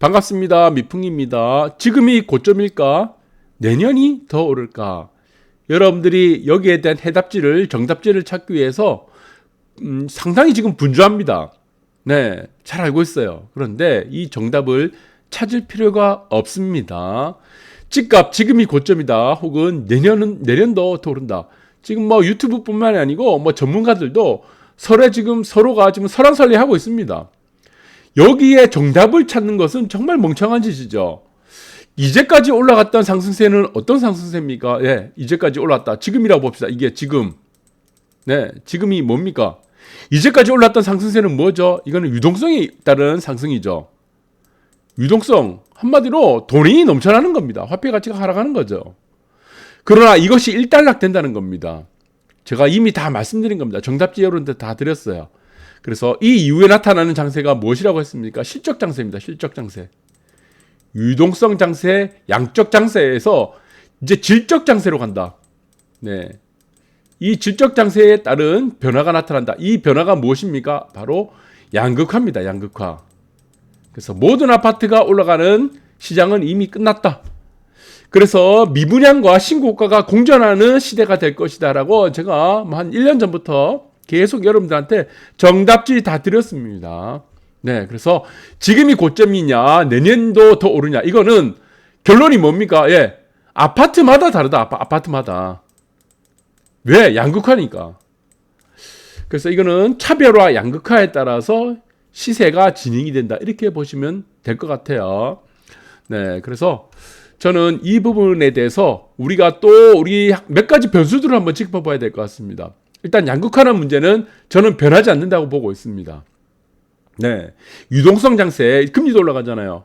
반갑습니다. 미풍입니다. 지금이 고점일까? 내년이 더 오를까? 여러분들이 여기에 대한 해답지를 정답지를 찾기 위해서 음, 상당히 지금 분주합니다. 네, 잘 알고 있어요. 그런데 이 정답을 찾을 필요가 없습니다. 집값 지금이 고점이다. 혹은 내년은 내년도 더 오른다. 지금 뭐 유튜브뿐만이 아니고 뭐 전문가들도 서로 지금 서로가 지금 설왕설래 하고 있습니다. 여기에 정답을 찾는 것은 정말 멍청한 짓이죠. 이제까지 올라갔던 상승세는 어떤 상승세입니까? 예, 이제까지 올랐다. 지금이라고 봅시다. 이게 지금. 네, 지금이 뭡니까? 이제까지 올랐던 상승세는 뭐죠? 이거는 유동성이 따른 상승이죠. 유동성. 한마디로 돈이 넘쳐나는 겁니다. 화폐 가치가 하락하는 거죠. 그러나 이것이 일단락 된다는 겁니다. 제가 이미 다 말씀드린 겁니다. 정답지 여러분들 다 드렸어요. 그래서 이 이후에 나타나는 장세가 무엇이라고 했습니까? 실적 장세입니다. 실적 장세. 유동성 장세, 양적 장세에서 이제 질적 장세로 간다. 네. 이 질적 장세에 따른 변화가 나타난다. 이 변화가 무엇입니까? 바로 양극화입니다. 양극화. 그래서 모든 아파트가 올라가는 시장은 이미 끝났다. 그래서 미분양과 신고가가 공존하는 시대가 될 것이다라고 제가 한 1년 전부터 계속 여러분들한테 정답지 다 드렸습니다. 네, 그래서 지금이 고점이냐, 내년도 더 오르냐, 이거는 결론이 뭡니까? 예, 아파트마다 다르다, 아파, 아파트마다. 왜? 양극화니까. 그래서 이거는 차별화 양극화에 따라서 시세가 진행이 된다. 이렇게 보시면 될 것 같아요. 네, 그래서 저는 이 부분에 대해서 우리가 또 우리 몇 가지 변수들을 한번 짚어봐야 될 것 같습니다. 일단 양극화는 문제는 저는 변하지 않는다고 보고 있습니다. 네. 유동성 장세, 금리도 올라가잖아요.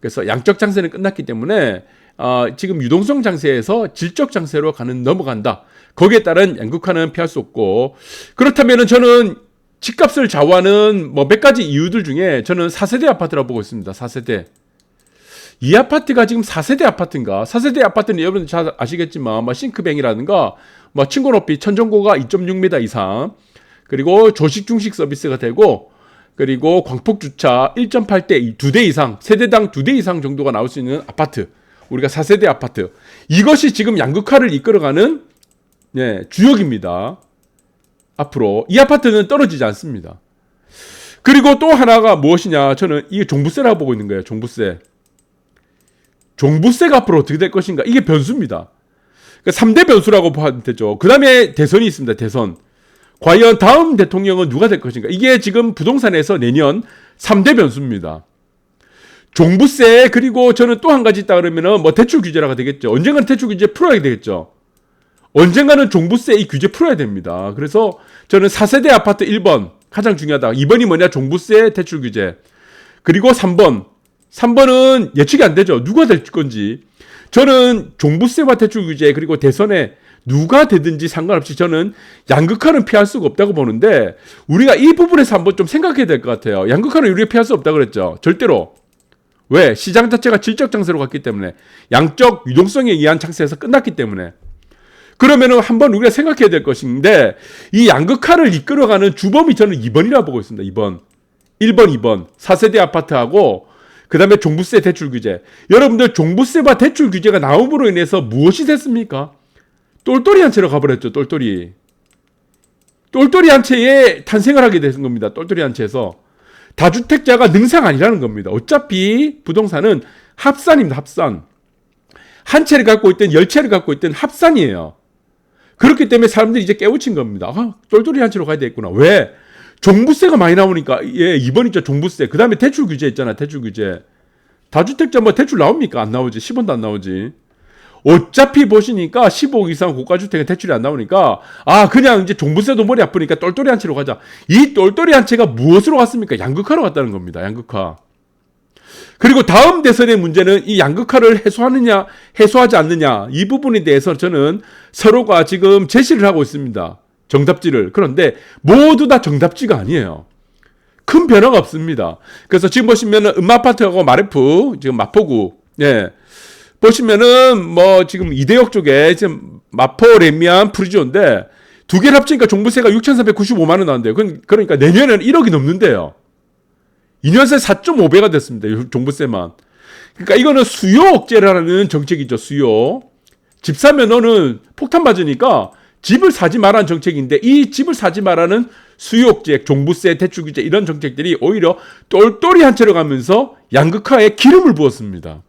그래서 양적 장세는 끝났기 때문에 어, 지금 유동성 장세에서 질적 장세로 가는 넘어간다. 거기에 따른 양극화는 피할 수 없고 그렇다면은 저는 집값을 좌우하는 뭐 몇 가지 이유들 중에 저는 4세대 아파트라고 보고 있습니다. 4세대. 이 아파트가 지금 4세대 아파트인가? 4세대 아파트는 여러분 잘 아시겠지만 뭐 싱크뱅이라든가 뭐 층고 높이 천정고가 2.6m 이상 그리고 조식 중식 서비스가 되고 그리고 광폭 주차 1.8대 2대 이상 세대당 2대 이상 정도가 나올 수 있는 아파트 우리가 4세대 아파트 이것이 지금 양극화를 이끌어가는 네, 주역입니다. 앞으로 이 아파트는 떨어지지 않습니다. 그리고 또 하나가 무엇이냐 저는 이게 종부세라고 보고 있는 거예요. 종부세. 종부세가 앞으로 어떻게 될 것인가 이게 변수입니다. 그러니까 3대 변수라고 보면 되죠. 그 다음에 대선이 있습니다. 대선. 과연 다음 대통령은 누가 될 것인가? 이게 지금 부동산에서 내년 3대 변수입니다. 종부세 그리고 저는 또 한 가지 있다 그러면은 뭐 대출 규제라가 되겠죠. 언젠가는 대출 규제 풀어야 되겠죠. 언젠가는 종부세 이 규제 풀어야 됩니다. 그래서 저는 4세대 아파트 1번 가장 중요하다. 2번이 뭐냐? 종부세 대출 규제. 그리고 3번. 3번은 예측이 안 되죠. 누가 될 건지. 저는 종부세와 대출 규제 그리고 대선에 누가 되든지 상관없이 저는 양극화는 피할 수가 없다고 보는데 우리가 이 부분에서 한번 좀 생각해야 될 것 같아요. 양극화는 우리가 피할 수 없다고 그랬죠. 절대로. 왜? 시장 자체가 질적 장세로 갔기 때문에 양적 유동성에 의한 장세에서 끝났기 때문에 그러면은 한번 우리가 생각해야 될 것인데 이 양극화를 이끌어가는 주범이 저는 2번이라고 보고 있습니다. 2번. 1번, 2번. 4세대 아파트하고 그 다음에 종부세 대출 규제. 여러분들 종부세와 대출 규제가 나옴으로 인해서 무엇이 됐습니까? 똘똘이 한 채로 가버렸죠. 똘똘이. 똘똘이 한 채에 탄생을 하게 되는 겁니다. 똘똘이 한 채에서. 다주택자가 능상 아니라는 겁니다. 어차피 부동산은 합산입니다. 합산. 한 채를 갖고 있든 열 채를 갖고 있든 합산이에요. 그렇기 때문에 사람들이 이제 깨우친 겁니다. 아, 똘똘이 한 채로 가야 되겠구나. 왜? 종부세가 많이 나오니까 예, 2번 있죠. 종부세. 그 다음에 대출 규제 있잖아. 대출 규제. 다주택자 뭐 대출 나옵니까? 안 나오지. 10원도 안 나오지. 어차피 보시니까 15억 이상 고가주택에 대출이 안 나오니까 아 그냥 이제 종부세도 머리 아프니까 똘똘이 한 채로 가자. 이 똘똘이 한 채가 무엇으로 갔습니까? 양극화로 갔다는 겁니다. 양극화. 그리고 다음 대선의 문제는 이 양극화를 해소하느냐 해소하지 않느냐 이 부분에 대해서 저는 서로가 지금 제시를 하고 있습니다. 정답지를. 그런데 모두 다 정답지가 아니에요. 큰 변화가 없습니다. 그래서 지금 보시면은 음마아파트하고 마레프, 지금 마포구, 예. 보시면은 뭐 지금 이대역 쪽에 지금 마포 레미안 프리지오인데 두 개를 합치니까 종부세가 6,395만 원 나온대요. 그러니까 내년에는 1억이 넘는데요. 2년 새 4.5배가 됐습니다. 이 종부세만. 그러니까 이거는 수요 억제라는 정책이죠. 수요. 집 사면 너는 폭탄 맞으니까 집을 사지 말라는 정책인데 이 집을 사지 말라는 수요 억제, 종부세, 대출 규제 이런 정책들이 오히려 똘똘이 한 채로 가면서 양극화에 기름을 부었습니다.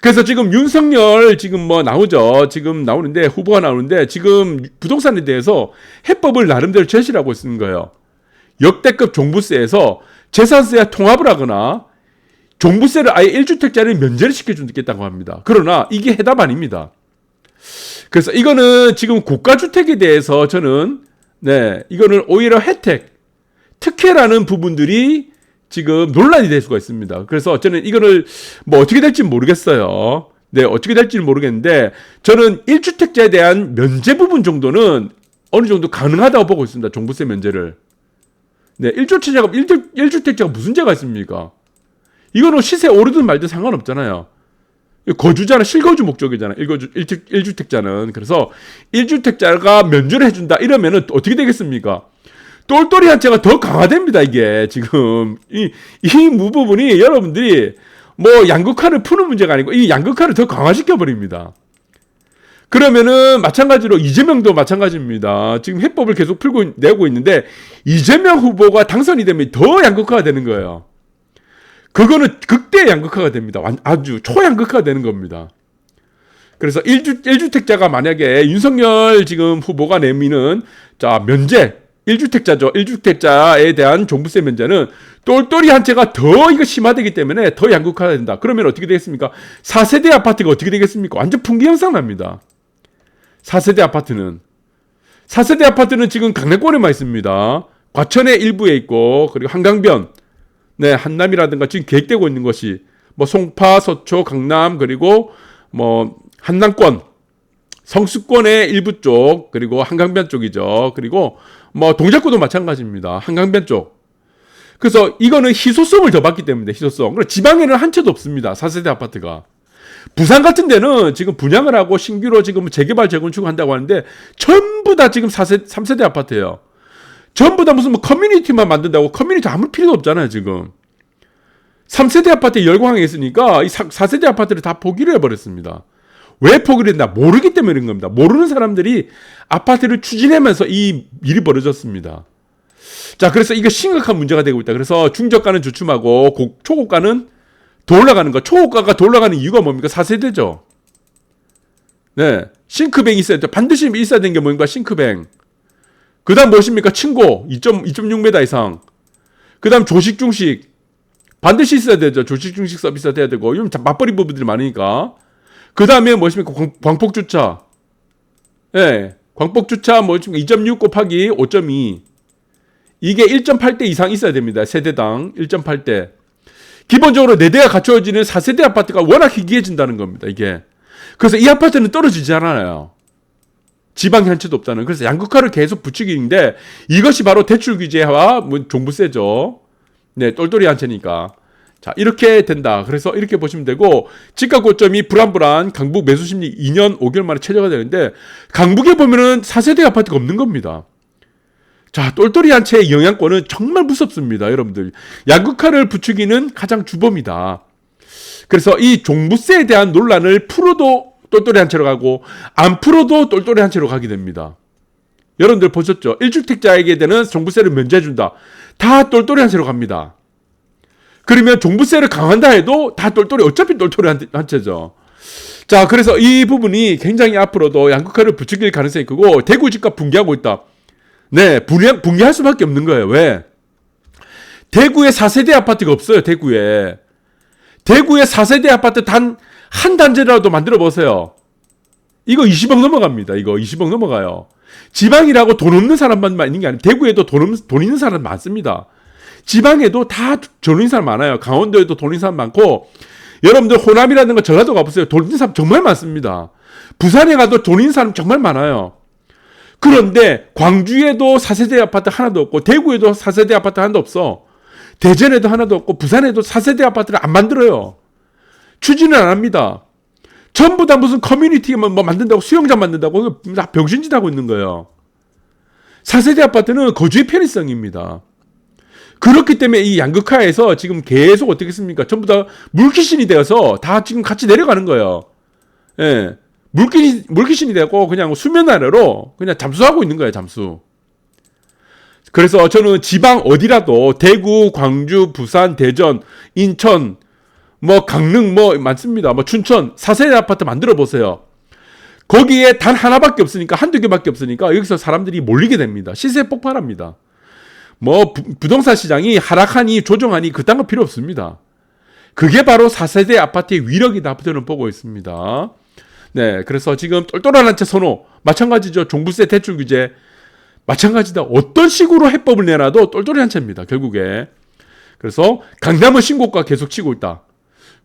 그래서 지금 윤석열 지금 뭐 나오죠. 지금 나오는데 후보가 나오는데 지금 부동산에 대해서 해법을 나름대로 제시를 하고 있는 거예요. 역대급 종부세에서 재산세와 통합을 하거나 종부세를 아예 1주택자를 면제를 시켜주겠다고 합니다. 그러나 이게 해답 아닙니다. 그래서 이거는 지금 국가주택에 대해서 저는 네 이거는 오히려 혜택 특혜라는 부분들이 지금 논란이 될 수가 있습니다. 그래서 저는 이거를 뭐 어떻게 될지 모르겠어요. 네 어떻게 될지 모르겠는데 저는 1주택자에 대한 면제 부분 정도는 어느 정도 가능하다고 보고 있습니다. 종부세 면제를. 네 1주택자가 1주, 1주택자가 무슨 죄가 있습니까? 이거는 시세 오르든 말든 상관없잖아요. 거주자는 실거주 목적이잖아요. 1거주, 1주, 1주택자는. 그래서 1주택자가 면제를 해준다. 이러면은 어떻게 되겠습니까? 똘똘이 한채가 더 강화됩니다, 이게. 지금. 이, 이 부분이 여러분들이 뭐 양극화를 푸는 문제가 아니고 이 양극화를 더 강화시켜 버립니다. 그러면은 마찬가지로 이재명도 마찬가지입니다. 지금 해법을 계속 풀고 내고 있는데 이재명 후보가 당선이 되면 더 양극화가 되는 거예요. 그거는 극대 양극화가 됩니다. 아주 초양극화가 되는 겁니다. 그래서 1주, 1주택자가 만약에 윤석열 지금 후보가 내미는 자, 면제, 1주택자죠. 1주택자에 대한 종부세 면제는 똘똘이 한 채가 더 이거 심화되기 때문에 더 양극화가 된다. 그러면 어떻게 되겠습니까? 4세대 아파트가 어떻게 되겠습니까? 완전 풍기 현상 납니다. 4세대 아파트는. 4세대 아파트는 지금 강남권에만 있습니다. 과천의 일부에 있고, 그리고 한강변, 네, 한남이라든가 지금 계획되고 있는 것이 뭐 송파, 서초, 강남 그리고 뭐 한남권, 성수권의 일부 쪽 그리고 한강변 쪽이죠. 그리고 뭐 동작구도 마찬가지입니다. 한강변 쪽. 그래서 이거는 희소성을 더 받기 때문에 희소성. 그리고 지방에는 한 채도 없습니다. 4세대 아파트가. 부산 같은 데는 지금 분양을 하고 신규로 지금 재개발 재건축 한다고 하는데 전부 다 지금 4세, 3세대 아파트예요. 전부 다 무슨 뭐 커뮤니티만 만든다고 커뮤니티 아무 필요도 없잖아요, 지금. 3세대 아파트에 열광이 있으니까 이 4, 세대 아파트를 다 포기를 해버렸습니다. 왜 포기를 했나? 모르기 때문에 그런 겁니다. 모르는 사람들이 아파트를 추진하면서 이 일이 벌어졌습니다. 자, 그래서 이게 심각한 문제가 되고 있다. 그래서 중저가는 주춤하고 고, 초고가는 더 올라가는 거. 초고가가 더 올라가는 이유가 뭡니까? 4세대죠. 네. 싱크뱅이 있어야 돼. 반드시 있어야 되는 게 뭔가 싱크뱅. 그 다음 무엇입니까? 층고 2.6m 이상. 그 다음 조식 중식. 반드시 있어야 되죠. 조식 중식 서비스가 돼야 되고. 이건 맞벌이 부분들이 많으니까. 그 다음에 무엇입니까? 광, 폭주차 예. 네. 광폭주차 뭐2.6 곱하기 5.2. 이게 1.8대 이상 있어야 됩니다. 세대당 1.8대. 기본적으로 4대가 갖춰지는 4세대 아파트가 워낙 희귀해진다는 겁니다. 이게. 그래서 이 아파트는 떨어지지 않아요. 지방 현체도 없다는 그래서 양극화를 계속 부추기는데 이것이 바로 대출 규제와 뭐 종부세죠. 네, 똘똘이 한채니까. 자, 이렇게 된다. 그래서 이렇게 보시면 되고 집가 고점이 불안불안 강북 매수 심리 2년 5개월 만에 최저가 되는데 강북에 보면은 4세대 아파트가 없는 겁니다. 자, 똘똘이 한 채의 영향권은 정말 무섭습니다, 여러분들. 양극화를 부추기는 가장 주범이다. 그래서 이 종부세에 대한 논란을 풀어도 똘똘이 한 채로 가고 안 풀어도 똘똘이 한 채로 가게 됩니다. 여러분들 보셨죠? 1주택자에게 되는 종부세를 면제해준다. 다 똘똘이 한 채로 갑니다. 그러면 종부세를 강한다 해도 다 똘똘이 어차피 똘똘이 한, 한 채죠. 자, 그래서 이 부분이 굉장히 앞으로도 양극화를 부추길 가능성이 크고 대구 집값 붕괴하고 있다. 네, 붕괴, 붕괴할 수밖에 없는 거예요. 왜? 대구에 4세대 아파트가 없어요. 대구에. 대구에 4세대 아파트 단 한 단지라도 만들어 보세요. 이거 20억 넘어갑니다. 이거 20억 넘어가요. 지방이라고 돈 없는 사람만 있는 게 아니고 대구에도 돈, 없, 돈 있는 사람 많습니다. 지방에도 다 돈 있는 사람 많아요. 강원도에도 돈 있는 사람 많고 여러분들 호남이라든가 전라도 가보세요. 돈 있는 사람 정말 많습니다. 부산에 가도 돈 있는 사람 정말 많아요. 그런데 광주에도 4세대 아파트 하나도 없고 대구에도 4세대 아파트 하나도 없어. 대전에도 하나도 없고 부산에도 4세대 아파트를 안 만들어요. 추진을 안 합니다. 전부 다 무슨 커뮤니티만 뭐 만든다고 수영장 만든다고 다 병신짓 하고 있는 거예요. 4세대 아파트는 거주의 편의성입니다. 그렇기 때문에 이 양극화에서 지금 계속 어떻게 습니까 전부 다 물귀신이 되어서 다 지금 같이 내려가는 거예요. 예. 물귀신, 물귀신이 되고 그냥 수면 아래로 그냥 잠수하고 있는 거예요, 잠수. 그래서 저는 지방 어디라도 대구, 광주, 부산, 대전, 인천, 뭐 강릉 뭐 많습니다. 뭐 춘천, 4세대 아파트 만들어 보세요. 거기에 단 하나밖에 없으니까 한두 개밖에 없으니까 여기서 사람들이 몰리게 됩니다. 시세 폭발합니다. 뭐 부, 동산 시장이 하락하니 조정하니 그딴 거 필요 없습니다. 그게 바로 4세대 아파트의 위력이다. 저는 보고 있습니다. 네, 그래서 지금 똘똘한 한채 선호 마찬가지죠. 종부세 대출 규제 마찬가지다. 어떤 식으로 해법을 내놔도 똘똘이 한 채입니다. 결국에. 그래서 강남은 신고가 계속 치고 있다.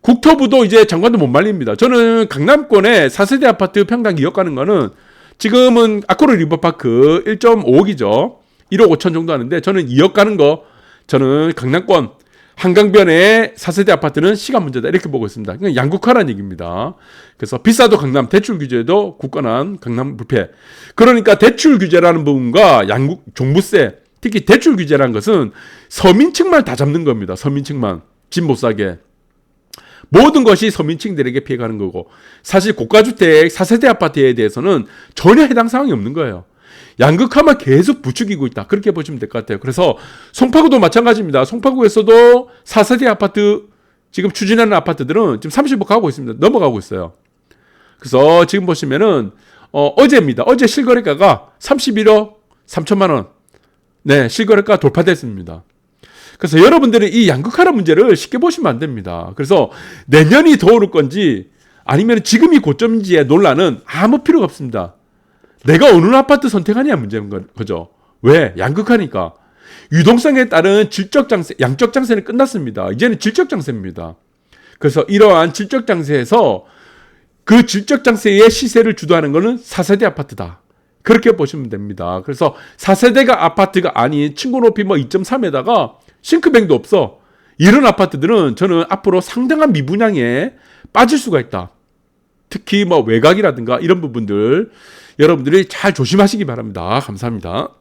국토부도 이제 장관도 못 말립니다. 저는 강남권에 4세대 아파트 평당 2억 가는 거는 지금은 아코르 리버파크 1.5억이죠. 1억 5천 정도 하는데 저는 2억 가는 거 저는 강남권 한강변의 4세대 아파트는 시간 문제다 이렇게 보고 있습니다. 그냥 양극화라는 얘기입니다. 그래서 비싸도 강남 대출 규제도 굳건한 강남 불패. 그러니까 대출 규제라는 부분과 양국 종부세 특히 대출 규제라는 것은 서민층만 다 잡는 겁니다. 서민층만 집 못 사게. 모든 것이 서민층들에게 피해가는 거고 사실 고가주택 4세대 아파트에 대해서는 전혀 해당 사항이 없는 거예요. 양극화만 계속 부추기고 있다. 그렇게 보시면 될 것 같아요. 그래서 송파구도 마찬가지입니다. 송파구에서도 4세대 아파트 지금 추진하는 아파트들은 지금 30억 가고 있습니다. 넘어가고 있어요. 그래서 지금 보시면은 어, 어제입니다. 어제 실거래가가 31억 3천만 원. 네, 실거래가 돌파됐습니다. 그래서 여러분들은 이 양극화라는 문제를 쉽게 보시면 안 됩니다. 그래서 내년이 더 오를 건지 아니면 지금이 고점인지의 논란은 아무 필요가 없습니다. 내가 어느 아파트 선택하냐 문제인 거- 거죠. 왜? 양극화니까. 유동성에 따른 질적 장세, 양적 장세는 끝났습니다. 이제는 질적 장세입니다. 그래서 이러한 질적 장세에서 그 질적 장세의 시세를 주도하는 것은 4세대 아파트다. 그렇게 보시면 됩니다. 그래서 4세대가 아파트가 아닌 층고 높이 뭐 2.3에다가 싱크뱅도 없어. 이런 아파트들은 저는 앞으로 상당한 미분양에 빠질 수가 있다. 특히 뭐 외곽이라든가 이런 부분들 여러분들이 잘 조심하시기 바랍니다. 감사합니다.